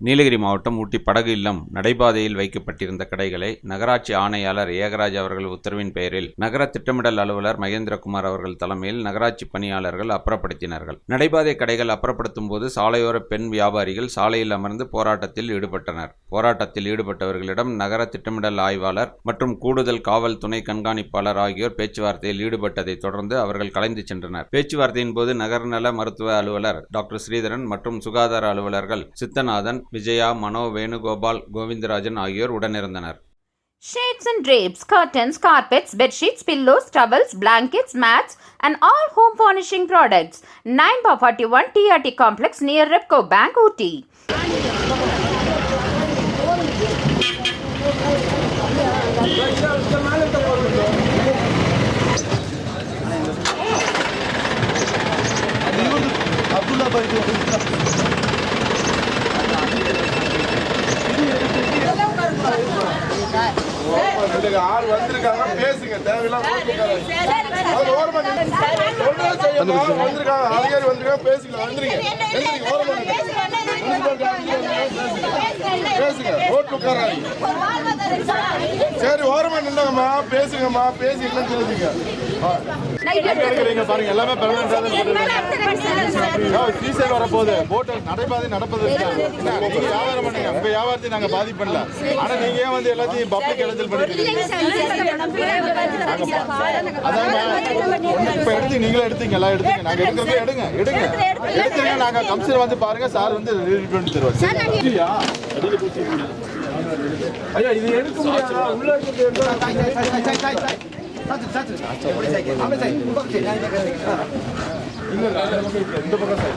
நீலகிரி மாவட்டம் ஊட்டி படகு இல்லம் நடைபாதையில் வைக்கப்பட்டிருந்த கடைகளை நகராட்சி ஆணையாளர் ஏகராஜ் அவர்கள் உத்தரவின் பெயரில் நகர திட்டமிடல் அலுவலர் மகேந்திரகுமார் அவர்கள் தலைமையில் நகராட்சி பணியாளர்கள் அப்புறப்படுத்தினார்கள். நடைபாதை கடைகள் அப்புறப்படுத்தும் போது சாலையோர பெண் வியாபாரிகள் சாலையில் அமர்ந்து போராட்டத்தில் ஈடுபட்டனர். போராட்டத்தில் ஈடுபட்டவர்களிடம் நகர திட்டமிடல் ஆய்வாளர் மற்றும் கூடுதல் காவல் துணை கண்காணிப்பாளர் ஆகியோர் பேச்சுவார்த்தையில் ஈடுபட்டதை தொடர்ந்து அவர்கள் கலைந்து சென்றனர் பேச்சுவார்த்தையின் போது நகர்நல மருத்துவ அலுவலர் டாக்டர் ஸ்ரீதரன் மற்றும் சுகாதார அலுவலர்கள் சித்தநாதன் விஜயா மனோ வேணுகோபால் கோவிந்தராஜன் ஆகியோர் உடனிருந்தனர் Shades and drapes, curtains, carpets, bedsheets, pillows, towels, blankets, mats, and all home furnishing products. 9 by 41 TRT complex near Repco Bank, Ooty. ஆள் வந்திருக்காங்க. பேசுங்க. தேவையில்லாம? வந்திருக்காங்க அதிகாரி வந்திருக்காங்க. வந்துருங்க. பேசுங்க. ரோட் உட்காராங்க சரி ஓரமா நின்னுங்கம்மா பேசுங்கம்மா. பேசி என்ன பேசுங்க ஆ. எங்க இருக்கிறீங்க பாருங்க. எல்லாமே சீசன் வரப்போகுது. போட்டு நடைபாதை நடப்பது வியாபாரம் பண்ணுங்க. உங்க வியாபாரத்தை நாங்க பாதிப்படல. ஆனா நீங்க ஏன் வந்து எல்லாத்தையும் பப்ளிக் இடத்தில் பண்ணிக்கிறீங்க இப்ப எடுத்து நீங்களே எடுத்தீங்க எல்லாம் எடுத்தீங்க. நாங்க எடுக்கிறதே எடுங்க எடுங்க. எடுத்தீங்க. நாங்க கம்சர் வந்து பாருங்க. சார் வந்து ரெடி பண்ணி தருவார். ஐயா இது எடுக்க முடியாதா? உள்ள இந்த பக்கம் சார்